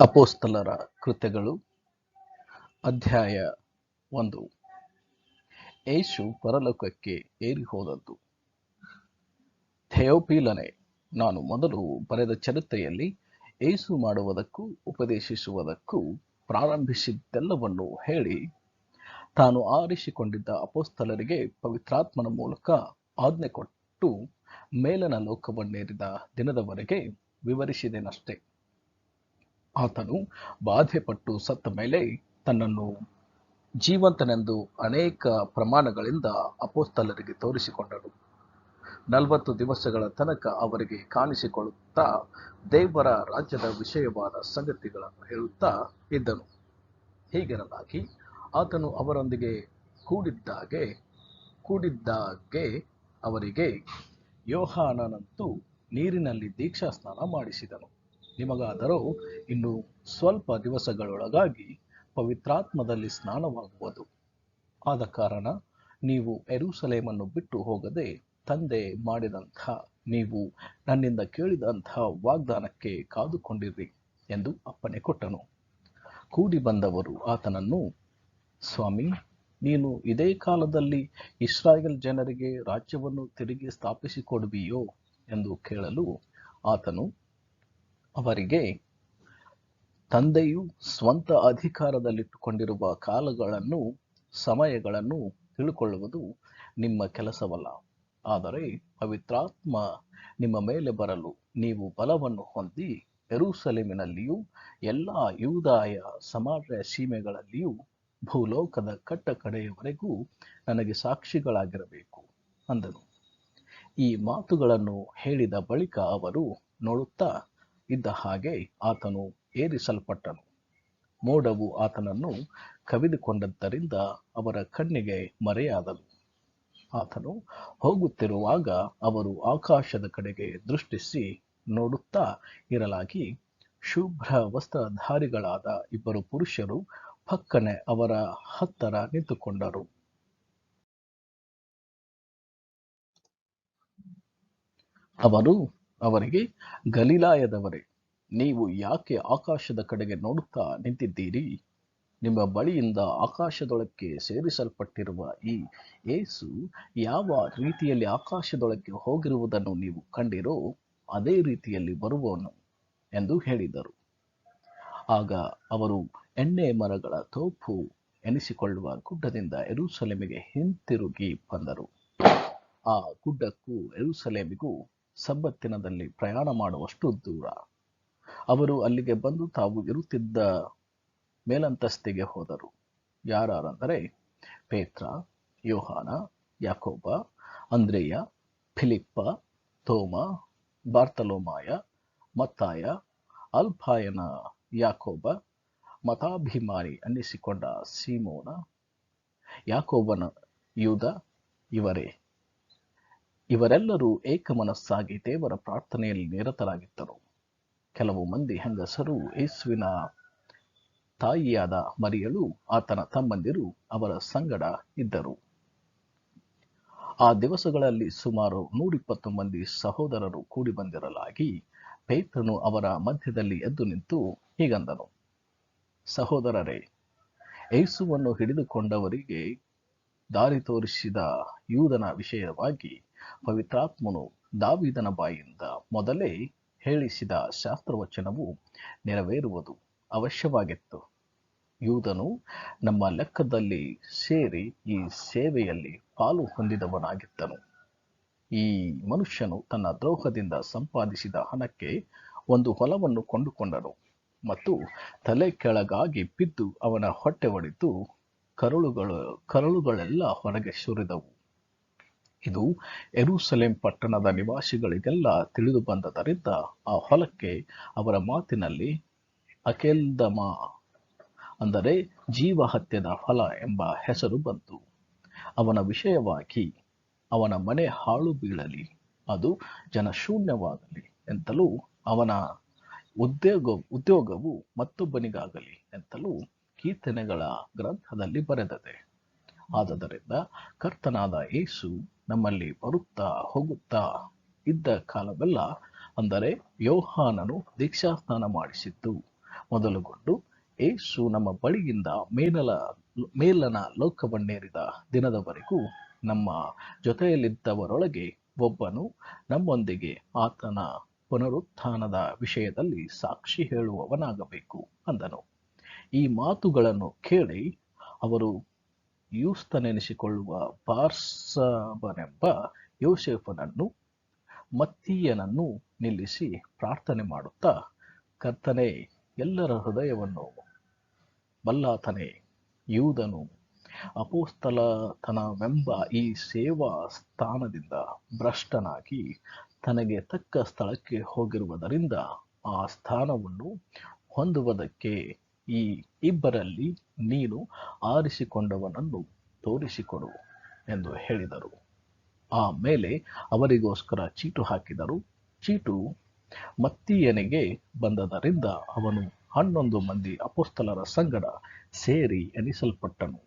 ಅಪೋಸ್ತಲರ ಕೃತ್ಯಗಳು. ಅಧ್ಯಾಯ ಒಂದು. ಏಸು ಪರಲೋಕಕ್ಕೆ ಏರಿ ಹೋದದ್ದು ಥೆಯೋಪೀಲನೆ ನಾನು ಮೊದಲು ಬರೆದ ಚರಿತ್ರೆಯಲ್ಲಿ ಏಸು ಮಾಡುವುದಕ್ಕೂ ಉಪದೇಶಿಸುವುದಕ್ಕೂ ಪ್ರಾರಂಭಿಸಿದ್ದೆಲ್ಲವನ್ನು ಹೇಳಿ, ತಾನು ಆರಿಸಿಕೊಂಡಿದ್ದ ಅಪೋಸ್ತಲರಿಗೆ ಪವಿತ್ರಾತ್ಮನ ಮೂಲಕ ಆಜ್ಞೆ ಕೊಟ್ಟು ಮೇಲನ ಲೋಕವನ್ನೇರಿದ ದಿನದವರೆಗೆ ವಿವರಿಸಿದೆನಷ್ಟೆ. ಆತನು ಬಾಧೆಪಟ್ಟು ಸತ್ತ ಮೇಲೆ ತನ್ನನ್ನು ಜೀವಂತನೆಂದು ಅನೇಕ ಪ್ರಮಾಣಗಳಿಂದ ಅಪೋಸ್ತಲರಿಗೆ ತೋರಿಸಿಕೊಂಡನು. ನಲವತ್ತು ದಿವಸಗಳ ತನಕ ಅವರಿಗೆ ಕಾಣಿಸಿಕೊಳ್ಳುತ್ತಾ ದೇವರ ರಾಜ್ಯದ ವಿಷಯವಾದ ಸಂಗತಿಗಳನ್ನು ಹೇಳುತ್ತಾ ಇದ್ದನು. ಹೀಗಿರಲಾಗಿ ಆತನು ಅವರೊಂದಿಗೆ ಕೂಡಿದ್ದಾಗೆ ಕೂಡಿದ್ದಾಗೆ ಅವರಿಗೆ ಯೋಹಾನನಂತೂ ನೀರಿನಲ್ಲಿ ದೀಕ್ಷಾ ಸ್ನಾನ ಮಾಡಿಸಿದನು. ನಿಮಗಾದರೂ ಇನ್ನು ಸ್ವಲ್ಪ ದಿವಸಗಳೊಳಗಾಗಿ ಪವಿತ್ರಾತ್ಮದಲ್ಲಿ ಸ್ನಾನವಾಗುವುದು. ಆದ ಕಾರಣ ನೀವು ಎರುಸಲೇಮನ್ನು ಬಿಟ್ಟು ಹೋಗದೆ ತಂದೆ ಮಾಡಿದಂಥ ನೀವು ನನ್ನಿಂದ ಕೇಳಿದಂಥ ವಾಗ್ದಾನಕ್ಕೆ ಕಾದುಕೊಂಡಿರಿ ಎಂದು ಅಪ್ಪಣೆ ಕೊಟ್ಟನು. ಕೂಡಿ ಬಂದವರು ಆತನನ್ನು, ಸ್ವಾಮಿ, ನೀನು ಇದೇ ಕಾಲದಲ್ಲಿ ಇಸ್ರಾಯೇಲ್ ಜನರಿಗೆ ರಾಜ್ಯವನ್ನು ತಿರುಗಿ ಸ್ಥಾಪಿಸಿಕೊಡುವಿಯೋ? ಎಂದು ಕೇಳಲು ಆತನು ಅವರಿಗೆ ತಂದೆಯು ಸ್ವಂತ ಅಧಿಕಾರದಲ್ಲಿಟ್ಟುಕೊಂಡಿರುವ ಕಾಲಗಳನ್ನು, ಸಮಯಗಳನ್ನು ತಿಳ್ಕೊಳ್ಳುವುದು ನಿಮ್ಮ ಕೆಲಸವಲ್ಲ. ಆದರೆ ಪವಿತ್ರಾತ್ಮ ನಿಮ್ಮ ಮೇಲೆ ಬರಲು ನೀವು ಬಲವನ್ನು ಹೊಂದಿ ಎರುಸಲೇಮಿನಲ್ಲಿಯೂ ಎಲ್ಲ ಯೂದಾಯ ಸಮಾಜ ಸೀಮೆಗಳಲ್ಲಿಯೂ, ಭೂಲೋಕದ ಕಟ್ಟ ಕಡೆಯವರೆಗೂ ನನಗೆ ಸಾಕ್ಷಿಗಳಾಗಿರಬೇಕು, ಅಂದನು. ಈ ಮಾತುಗಳನ್ನು ಹೇಳಿದ ಬಳಿಕ ಅವರು ನೋಡುತ್ತಾ ಇದ್ದ ಹಾಗೆ ಆತನು ಏರಿಸಲ್ಪಟ್ಟನು. ಮೋಡವು ಆತನನ್ನು ಕವಿದುಕೊಂಡದ್ದರಿಂದ ಅವರ ಕಣ್ಣಿಗೆ ಮರೆಯಾದನು. ಆತನು ಹೋಗುತ್ತಿರುವಾಗ ಅವರು ಆಕಾಶದ ಕಡೆಗೆ ದೃಷ್ಟಿಸಿ ನೋಡುತ್ತಾ ಇರಲಾಗಿ ಶುಭ್ರ ವಸ್ತ್ರಧಾರಿಗಳಾದ ಇಬ್ಬರು ಪುರುಷರು ಪಕ್ಕನೆ ಅವರ ಹತ್ತರ ನಿಂತುಕೊಂಡರು. ಅವರು ಅವರಿಗೆ ಗಲೀಲಾಯದವರೇ, ನೀವು ಯಾಕೆ ಆಕಾಶದ ಕಡೆಗೆ ನೋಡುತ್ತಾ ನಿಂತಿದ್ದೀರಿ? ನಿಮ್ಮ ಬಳಿಯಿಂದ ಆಕಾಶದೊಳಕ್ಕೆ ಸೇರಿಸಲ್ಪಟ್ಟಿರುವ ಈ ಏಸು ಯಾವ ರೀತಿಯಲ್ಲಿ ಆಕಾಶದೊಳಕ್ಕೆ ಹೋಗಿರುವುದನ್ನು ನೀವು ಕಂಡಿರೋ ಅದೇ ರೀತಿಯಲ್ಲಿ ಬರುವವನು ಎಂದು ಹೇಳಿದರು. ಆಗ ಅವರು ಎಣ್ಣೆ ಮರಗಳ ತೋಪು ಎನಿಸಿಕೊಳ್ಳುವ ಗುಡ್ಡದಿಂದ ಎರುಸಲೇಮಿಗೆ ಹಿಂತಿರುಗಿ ಬಂದರು. ಆ ಗುಡ್ಡಕ್ಕೂ ಎರುಸಲೇಮಿಗೂ ಸಬ್ಬತ್ತಿನದಲ್ಲಿ ಪ್ರಯಾಣ ಮಾಡುವಷ್ಟು ದೂರ. ಅವರು ಅಲ್ಲಿಗೆ ಬಂದು ತಾವು ಇರುತ್ತಿದ್ದ ಮೇಲಂತಸ್ತಿಗೆ ಹೋದರು. ಯಾರೆಂದರೆ ಪೇತ್ರ, ಯೋಹಾನ, ಯಾಕೋಬ, ಅಂದ್ರೇಯ, ಫಿಲಿಪ್ಪ, ತೋಮ, ಬಾರ್ತಲೋಮಾಯ, ಮತ್ತಾಯ ಅಲ್ಪಾಯನ ಯಾಕೋಬ ಮತಾಭಿಮಾನಿ ಅನ್ನಿಸಿಕೊಂಡ ಸೀಮೋನ, ಯಾಕೋಬನ ಯೂದ ಇವರೇ. ಇವರೆಲ್ಲರೂ ಏಕಮನಸ್ಸಾಗಿ ದೇವರ ಪ್ರಾರ್ಥನೆಯಲ್ಲಿ ನಿರತರಾಗಿದ್ದರು. ಕೆಲವು ಮಂದಿ ಹೆಂಗಸರು, ಯೇಸುವಿನ ತಾಯಿಯಾದ ಮರಿಯಳು, ಆತನ ತಮ್ಮಂದಿರು, ಅವರ ಸಂಗಡ ಇದ್ದರು. ಆ ದಿವಸಗಳಲ್ಲಿ ಸುಮಾರು ನೂರಿಪ್ಪತ್ತು ಮಂದಿ ಸಹೋದರರು ಕೂಡಿ ಬಂದಿರಲಾಗಿ ಪೇತ್ರನು ಅವರ ಮಧ್ಯದಲ್ಲಿ ಎದ್ದು ನಿಂತು ಹೀಗಂದನು. ಸಹೋದರರೇ ಏಸುವನ್ನು ಹಿಡಿದುಕೊಂಡವರಿಗೆ ದಾರಿ ತೋರಿಸಿದ ಯೂದನ ವಿಷಯವಾಗಿ ಪವಿತ್ರಾತ್ಮನು ದಾವಿದನ ಬಾಯಿಂದ ಮೊದಲೇ ಹೇಳಿಸಿದ ಶಾಸ್ತ್ರವಚನವು ನೆರವೇರುವುದು ಅವಶ್ಯವಾಗಿತ್ತು. ಯೂದನು ನಮ್ಮ ಲೆಕ್ಕದಲ್ಲಿ ಸೇರಿ ಈ ಸೇವೆಯಲ್ಲಿ ಪಾಲು ಹೊಂದಿದವನಾಗಿದ್ದನು. ಈ ಮನುಷ್ಯನು ತನ್ನ ದ್ರೋಹದಿಂದ ಸಂಪಾದಿಸಿದ ಹಣಕ್ಕೆ ಒಂದು ಹೊಲವನ್ನು ಕೊಂಡುಕೊಂಡನು ಮತ್ತು ತಲೆ ಕೆಳಗಾಗಿ ಬಿದ್ದು ಅವನ ಹೊಟ್ಟೆ ಒಡೆದು ಕರುಳುಗಳು, ಕರುಳುಗಳೆಲ್ಲ ಹೊರಗೆ ಸುರಿದವು. ಇದು ಎರುಸಲೇಂ ಪಟ್ಟಣದ ನಿವಾಸಿಗಳಿಗೆಲ್ಲ ತಿಳಿದು ಬಂದದರಿಂದ ಆ ಹೊಲಕ್ಕೆ ಅವರ ಮಾತಿನಲ್ಲಿ ಅಕೆಲ್ದಮ, ಅಂದರೆ ಜೀವಹತ್ಯದ ಫಲ ಎಂಬ ಹೆಸರು ಬಂತು. ಅವನ ವಿಷಯವಾಗಿ ಅವನ ಮನೆ ಹಾಳು ಬೀಳಲಿ, ಅದು ಜನಶೂನ್ಯವಾಗಲಿ ಎಂತಲೂ ಅವನ ಉದ್ಯೋಗ, ಉದ್ಯೋಗವು ಮತ್ತೊಬ್ಬನಿಗಾಗಲಿ ಎಂತಲೂ ಕೀರ್ತನೆಗಳ ಗ್ರಂಥದಲ್ಲಿ ಬರೆದದೆ. ಆದದರಿಂದ ಕರ್ತನಾದ ಏಸು ನಮ್ಮಲ್ಲಿ ಬರುತ್ತಾ ಹೋಗುತ್ತಾ ಇದ್ದ ಕಾಲವೆಲ್ಲ ಅಂದರೆ ಯೋಹಾನನು ದೀಕ್ಷಾಸ್ನಾನ ಮಾಡಿಸಿದ್ದು. ಮೊದಲುಗೊಂಡು ಏಸು ನಮ್ಮ ಬಳಿಯಿಂದ ಮೇಲಲ ಮೇಲನ ಲೋಕವನ್ನೇರಿದ ದಿನದವರೆಗೂ ನಮ್ಮ ಜೊತೆಯಲ್ಲಿದ್ದವರೊಳಗೆ ಒಬ್ಬನು ನಮ್ಮೊಂದಿಗೆ ಆತನ ಪುನರುತ್ಥಾನದ ವಿಷಯದಲ್ಲಿ ಸಾಕ್ಷಿ ಹೇಳುವವನಾಗಬೇಕು ಅಂದನು. ಈ ಮಾತುಗಳನ್ನು ಕೇಳಿ ಅವರು ಯೂಸ್ತನೆನಿಸಿಕೊಳ್ಳುವ ಪಾರ್ಸಬನೆಂಬ ಯೋಸೇಫನನ್ನು, ಮತ್ತೀಯನನ್ನು ನಿಲ್ಲಿಸಿ ಪ್ರಾರ್ಥನೆ ಮಾಡುತ್ತಾ, ಕರ್ತನೆ, ಎಲ್ಲರ ಹೃದಯವನ್ನು ಬಲ್ಲಾತನೇ, ಯೂದನು ಅಪೋಸ್ತಲತನವೆಂಬ ಈ ಸೇವಾ ಸ್ಥಾನದಿಂದ ಭ್ರಷ್ಟನಾಗಿ ತನಗೆ ತಕ್ಕ ಸ್ಥಳಕ್ಕೆ ಹೋಗಿರುವುದರಿಂದ ಆ ಸ್ಥಾನವನ್ನು ಹೊಂದುವುದಕ್ಕೆ ಈ ಇಬ್ಬರಲ್ಲಿ ನೀನು ಆರಿಸಿಕೊಂಡವನನ್ನು ತೋರಿಸಿಕೊಡು ಎಂದು ಹೇಳಿದರು. ಆಮೇಲೆ ಅವರಿಗೋಸ್ಕರ ಚೀಟು ಹಾಕಿದರು. ಚೀಟು ಮತ್ತೀಯನಿಗೆ ಬಂದದರಿಂದ ಅವನು ಹನ್ನೊಂದು ಮಂದಿ ಅಪೋಸ್ತಲರ ಸಂಗಡ ಸೇರಿ ಎನಿಸಲ್ಪಟ್ಟನು.